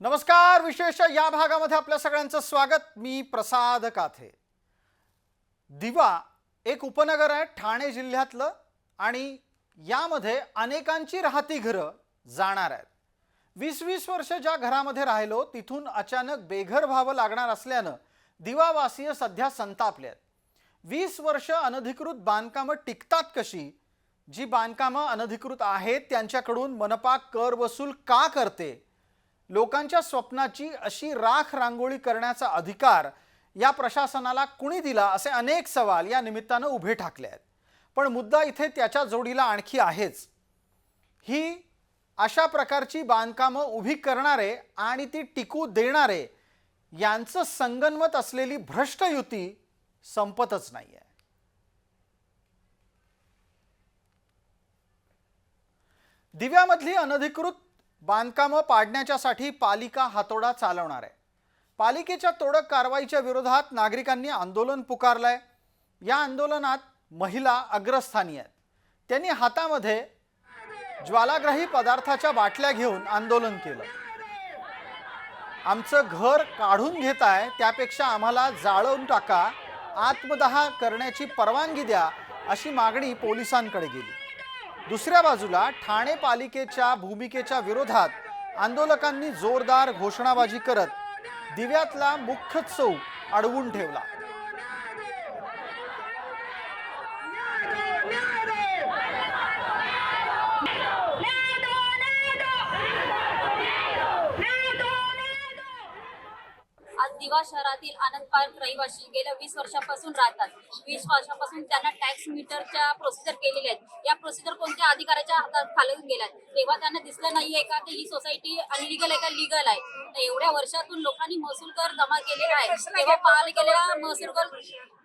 नमस्कार विशेष या भागामध्ये आपल्या सगळ्यांचं स्वागत. मी प्रसाद काथे. दिवा एक उपनगर आहे ठाणे जिल्ह्यातलं आणि यामध्ये अनेकांची राहती घरं जाणार आहेत. वीस वीस वर्ष ज्या घरामध्ये राहिलो तिथून अचानक बेघर व्हावं लागणार असल्यानं दिवावासीय सध्या संतापले आहेत. वीस वर्ष अनधिकृत बांधकामं टिकतात कशी? जी बांधकामं अनधिकृत आहेत त्यांच्याकडून मनपा कर वसूल का करते? लोकांच्या स्वप्नाची अशी राख रांगोळी करण्याचा अधिकार या प्रशासनाला कुणी दिला असे अनेक सवाल या निमित्तानं उभे ठाकले आहेत. पण मुद्दा इथे त्याच्या जोडीला आणखी आहेच. ही अशा प्रकारची बांधकामं उभी करणारे आणि ती टिकू देणारे यांचं संगनमत असलेली भ्रष्ट युती संपतच नाही आहे दिव्यामधली अनधिकृत बांधकामं पाडण्याच्यासाठी पालिका हातोडा चालवणार आहे. पालिकेच्या तोडक कारवाईच्या विरोधात नागरिकांनी आंदोलन पुकारलंय. या आंदोलनात महिला अग्रस्थानी आहेत. त्यांनी हातामध्ये ज्वालाग्राही पदार्थाच्या बाटल्या घेऊन आंदोलन केलं. आमचं घर काढून घेत आहे त्यापेक्षा आम्हाला जाळवून टाका आत्मदहा करण्याची परवानगी द्या अशी मागणी पोलिसांकडे गेली. दुसऱ्या बाजूला ठाणे पालिकेच्या भूमिकेच्या विरोधात आंदोलकांनी जोरदार घोषणाबाजी करत दिव्यातला मुख्य चौक अडवून ठेवला. दिवा शहरातील आनंद पार्क रहिवासी गेल्या वीस वर्षापासून राहतात. वीस वर्षापासून त्यांना टॅक्स मीटरच्या प्रोसिजर केलेल्या आहेत. या प्रोसिजर कोणत्या अधिकाऱ्याच्या हातात खालून गेल्या तेव्हा त्यांना दिसलं नाहीये का की ही सोसायटी अनलिगल आहे का लिगल आहे? तर एवढ्या वर्षातून लोकांनी महसूल कर जमा केलेला आहे. तेव्हा पालिकेला महसूल कर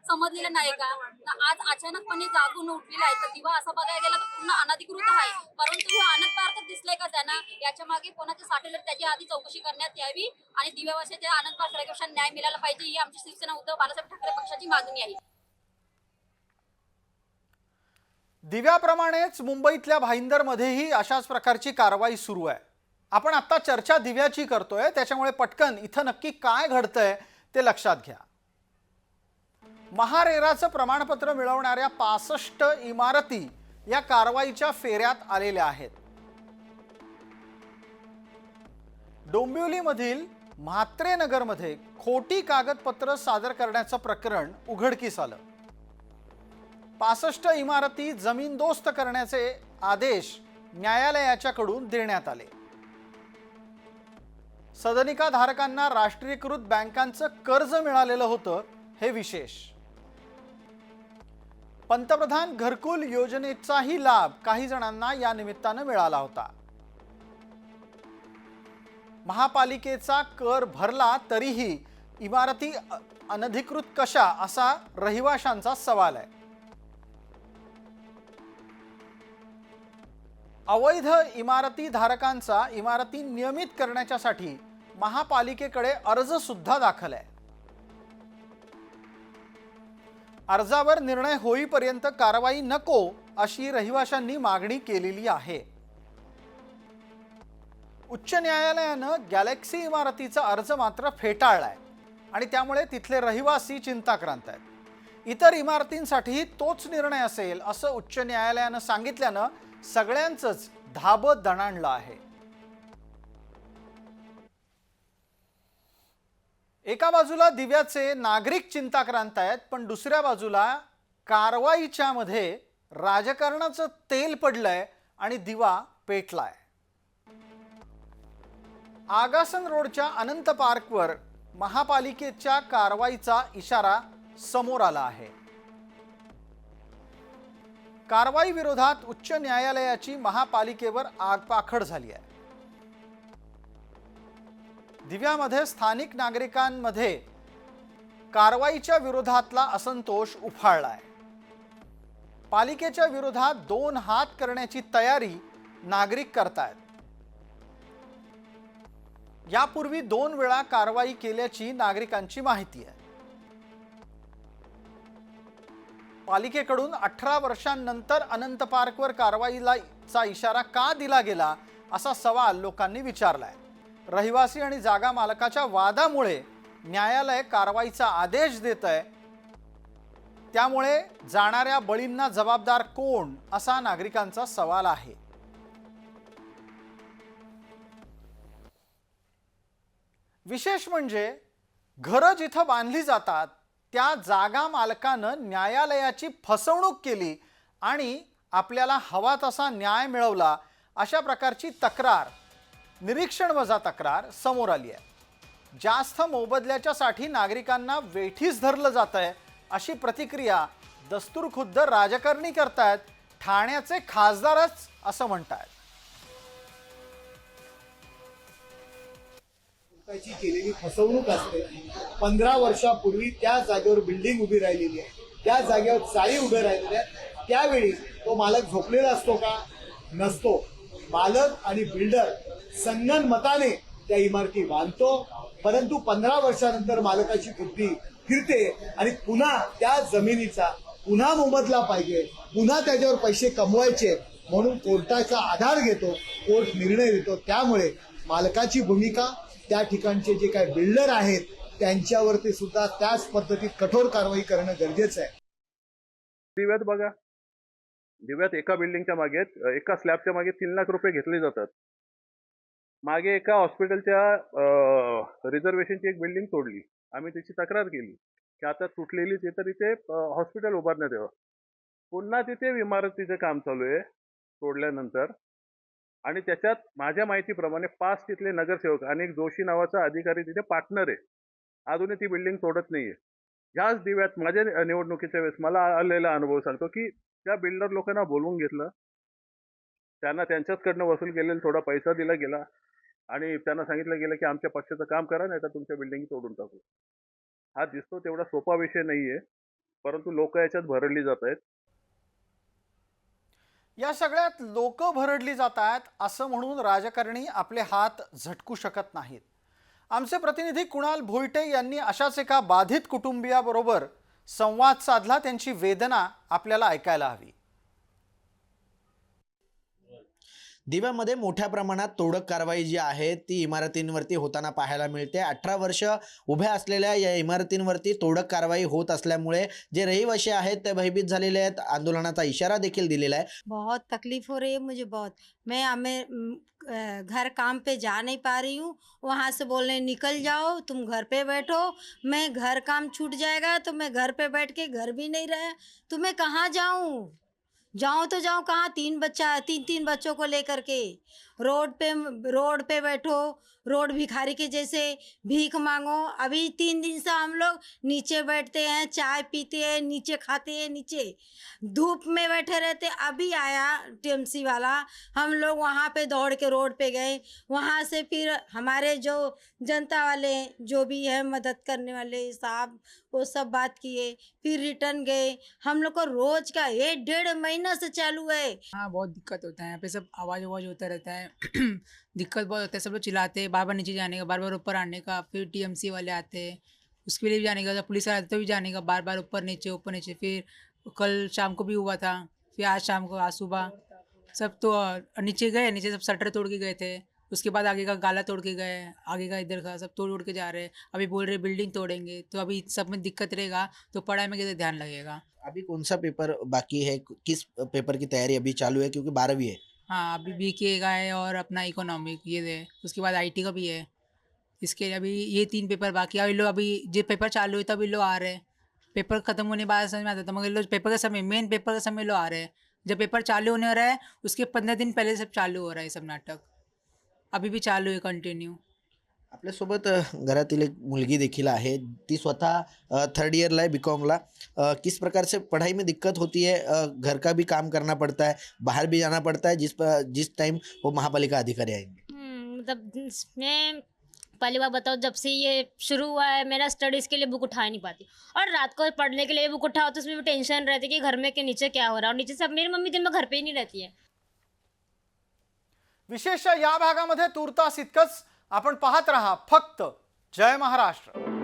समजलेलं नाही का? तर आज अचानकपणे जागून उठलेला आहे. तर दिवा असं बघायला गेला तर पूर्ण अनधिकृत आहे. परंतु हे आनंद पार्क दिसलंय का त्यांना? याच्या मागे कोणाचे साठवले त्याची आधी चौकशी करण्यात यावी आणि दिव्यावाशाच्या त्या अनंत पार्थ न्याय मिळाला पाहिजे. ही आमची शिवसेना उद्धव बाळासाहेब ठाकरे पक्षाची मागणी आहे. दिव्याप्रमाणेच मुंबईतल्या भाईंदरमध्येही अशाच प्रकारची कारवाई सुरू आहे. आपण आत्ता चर्चा दिव्याची करतोय. त्याच्यामुळे पटकन इथं नक्की काय घडतंय ते लक्षात घ्या. महारेराचं प्रमाणपत्र मिळवणाऱ्या पासष्ट इमारती या कारवाईच्या फेऱ्यात आलेल्या आहेत. डोंबिवलीमधील म्हात्रेनगरमध्ये खोटी कागदपत्र सादर करण्याचं प्रकरण उघडकीस आलं. पासष्ट इमारती जमीनदोस्त करण्याचे आदेश न्यायालयाच्याकडून देण्यात आले. सदनिका धारकांना राष्ट्रीयकृत बँकांचं कर्ज मिळालेलं होतं हे विशेष. पंतप्रधान घरकुल योजनेचाही लाभ काही जणांना या निमित्तानं मिळाला होता. महापालिकेचा कर भरला तरीही इमारती अनधिकृत कशा असा रहिवाशांचा सवाल आहे. अवैध इमारती धारकांचा इमारती नियमित करण्याच्यासाठी महापालिकेकडे अर्ज सुद्धा दाखल आहे. अर्जावर निर्णय होईपर्यंत कारवाई नको अशी रहिवाशांनी मागणी केलेली आहे. उच्च न्यायालयानं गॅलेक्सी इमारतीचा अर्ज मात्र फेटाळलाय आणि त्यामुळे तिथले रहिवासी चिंताक्रांत आहेत. इतर इमारतींसाठी तोच निर्णय असेल असं उच्च न्यायालयानं सांगितल्यानं सगळ्यांचंच धाबं दणाणलं आहे. एका बाजूला दिव्याचे नागरिक चिंताक्रांत आहेत पण दुसऱ्या बाजूला कारवाईच्या मध्ये राजकारणाचं तेल पडलंय आणि दिवा पेटलाय. आगासन रोडच्या अनंत पार्कवर महापालिकेच्या कारवाईचा इशारा समोर आला आहे. कारवाई विरोधात उच्च न्यायालयाची महापालिकेवर आगपाखड झाली आहे. दिव्यामध्ये स्थानिक नागरिकांमध्ये कारवाईच्या विरोधातला असंतोष उफाळलाय. पालिकेच्या विरोधात दोन हात करण्याची तयारी नागरिक करतायत. यापूर्वी दोन वेळा कारवाई केल्याची नागरिकांची माहिती आहे. पालिकेकडून अठरा वर्षांनंतर अनंत पार्कवर कारवाईला चा इशारा का दिला गेला असा सवाल लोकांनी विचारलाय. रहिवासी आणि जागा मालकाच्या वादामुळे न्यायालय कारवाईचा आदेश देत आहे. त्यामुळे जाणाऱ्या बळींना जबाबदार कोण असा नागरिकांचा सवाल आहे. विशेष म्हणजे घरं जिथं बांधली जातात त्या जागा मालकानं न्यायालयाची फसवणूक केली आणि आपल्याला हवा तसा न्याय मिळवला अशा प्रकारची तक्रार निरीक्षण वजा तक्रार समोर आली आहे. जास्त मोबदल्याच्यासाठी नागरिकांना वेठीस धरलं जात आहे अशी प्रतिक्रिया दस्तूर खुद्द राजकारणी करतायत ठाण्याचे खासदारच असं म्हणतायत. केलेली फसवणूक असते. पंधरा वर्षापूर्वी त्या जागेवर बिल्डिंग उभी राहिलेली आहे. त्या जागेवर चाळी उभ्या राहिलेल्या आहेत. त्यावेळी तो मालक झोपलेला असतो का? नसतो. मालक आणि बिल्डर संगन मताने त्या इमारती बांधतो. परंतु पंधरा वर्षानंतर मालकाची बुद्धी फिरते आणि पुन्हा त्या जमिनीचा पुन्हा मोबदला पाहिजे. पुन्हा त्याच्यावर पैसे कमवायचे म्हणून कोर्टाचा आधार घेतो कोर्ट निर्णय देतो. त्यामुळे मालकाची भूमिका त्या ठिकाणचे जे काही बिल्डर आहेत त्यांच्यावरती सुद्धा त्याच पद्धतीत कठोर कारवाई करणं गरजेचं आहे. दिव्यात बघा. दिव्यात एका बिल्डिंगच्या मागे एका स्लॅबच्या मागे तीन लाख रुपये घेतले जातात. मागे एका हॉस्पिटलच्या रिझर्वेशनची एक बिल्डिंग तोडली. आम्ही त्याची तक्रार केली. की आता तुटलेलीच आहे तर इथे हॉस्पिटल उभारण्यात यावं. पुन्हा तिथे इमारतीचं काम चालू आहे तोडल्यानंतर. आणि त्याच्यात माझ्या माहितीप्रमाणे पाच तिथले नगरसेवक आणि एक जोशी नावाचा अधिकारी तिथे पार्टनर आहे. अजूनही ती बिल्डिंग तोडत नाहीये. ह्याच दिव्यात माझ्या निवडणुकीच्या वेळेस मला आलेला अनुभव सांगतो की त्या बिल्डर लोकांना बोलवून घेतलं त्यांना त्यांच्याचकडनं वसूल केलेला थोडा पैसा दिला गेला. आणि त्यांना सांगितलं गेलं की आमच्या पक्षाचं काम करा नाही तर तुमच्या बिल्डिंग तोडून टाकू. हा दिसतो तेवढा सोपा विषय नाहीये परंतु लोक याच्यात भरडली जात आहेत. या सगळ्यात लोक भरडली जात आहेत असं म्हणून राजकारणी आपले हात झटकू शकत नाहीत. आमचे प्रतिनिधी कुणाल भोईटे यांनी अशाच एका बाधित कुटुंबियाबरोबर संवाद साधला त्यांची वेदना आपल्याला ऐकायला हवी. दिव्यामध्ये मोठ्या प्रमाणात तोडक कारवाई जी आहे ती इमारतींवरती होताना पाहायला मिळते. अठरा वर्ष उभ्या असलेल्या या इमारतींवरती तोडक कारवाई होत असल्यामुळे जे रहिवासी आहेत ते भयभीत झालेले आहेत. आंदोलनाचा इशारा देखील दिलेला आहे. बहुत तकलीफ हो रही है मुझे बहुत। मैं हमें घर काम पे जा नहीं पा रही हूँ। वहाँ से बोल रहे निकल जाओ तुम घर पे बैठो। मैं घर काम छूट जाएगा तो मैं घर पे बैठ के घर भी नहीं रहा तो मैं कहाँ जाऊँ? जाऊँ तो जाऊँ कहाँ तीन बच्चा तीन तीन बच्चों को लेकर के? रोड पे रोड पे बैठो, रोड भिखारी के जैसे भीख मांगो। अभी तीन दिन से हम लोग नीचे बैठते हैं, चाय पीते हैं, नीचे खाते हैं, नीचे धूप में बैठे रहते। अभी आया टीएमसी वाला, हम लोग वहाँ पे दौड़ के रोड पे गए। वहाँ से फिर हमारे जो जनता वाले, जो भी है मदद करने वाले, साहब, वो सब बात किए, फिर रिटर्न गए। हम लोग को रोज का एक डेढ़ महीना से चालू है। हाँ बहुत दिक्कत होता है, यहाँ पे सब आवाज़ आवाज़ होता रहता है। दिक्कत बहुत होता है, सब लोग चिल्लाते बार बार नीचे जाने का बार बार ऊपर आने का, फिर टीएमसी वाले आते हैं, उसके लिए भी जाने का, पुलिस वाले आते तो भी जाने का बार बार ऊपर नीचे ऊपर नीचे, फिर कल शाम को भी हुआ था, फिर आज शाम को, आज सुबह, सब तो नीचे गए, नीचे सब शटर तोड़ के गए थे, उसके बाद आगे का गाला तोड़ के गए, आगे का इधर का, सब तोड़ उड़ के जा रहे हैं, अभी बोल रहे बिल्डिंग तोड़ेंगे तो अभी सब में दिक्कत रहेगा तो पढ़ाई में कैसे ध्यान लगेगा? अभी कौन सा पेपर बाकी है, किस पेपर की तैयारी अभी चालू है, क्योंकि बारहवीं है। हाँ अभी बी के का है और अपना इकोनॉमिक ये है उसके बाद आईटी का भी है। इसके लिए अभी ये तीन पेपर बाकी है। अभी लोग अभी जो पेपर चालू हुए तब तभी लोग आ रहे हैं। पेपर खत्म होने के बाद समझ में आता था मगर लोग पेपर का समय मेन पेपर का समय लोग आ रहे हैं। जब पेपर चालू होने हो रहा है उसके पंद्रह दिन पहले सब चालू हो रहा है सब नाटक। अभी भी चालू है कंटिन्यू आपल्यासोबत अ, घरातील एक मुलगी देखील आहे. ती स्वतः थर्ड ईयरला है बी कॉमला किस प्रकार से पढ़ाई में दिक्कत होती है? घर का भी काम करना पड़ता है बाहर भी जाना पड़ता है जिस प- जिस टाइम वो महापालिका अधिकारी आएँगे? हम्म, मतलब मैं पहली बार बताओ जब से ये शुरू हुआ है मेरा स्टडीज़ के लिए बुक उठा नहीं पाती। और रात को पढ़ने के लिए बुक उठाओ तो उसमें भी टेंशन रहती है कि घर में के नीचे क्या हो रहा है? और नीचे सब मेरी मम्मी दिन में घर पे ही नहीं रहती है। विशेष या भागामध्ये तुर्तास इतकंच आपण पाहत रहा फक्त जय महाराष्ट्र.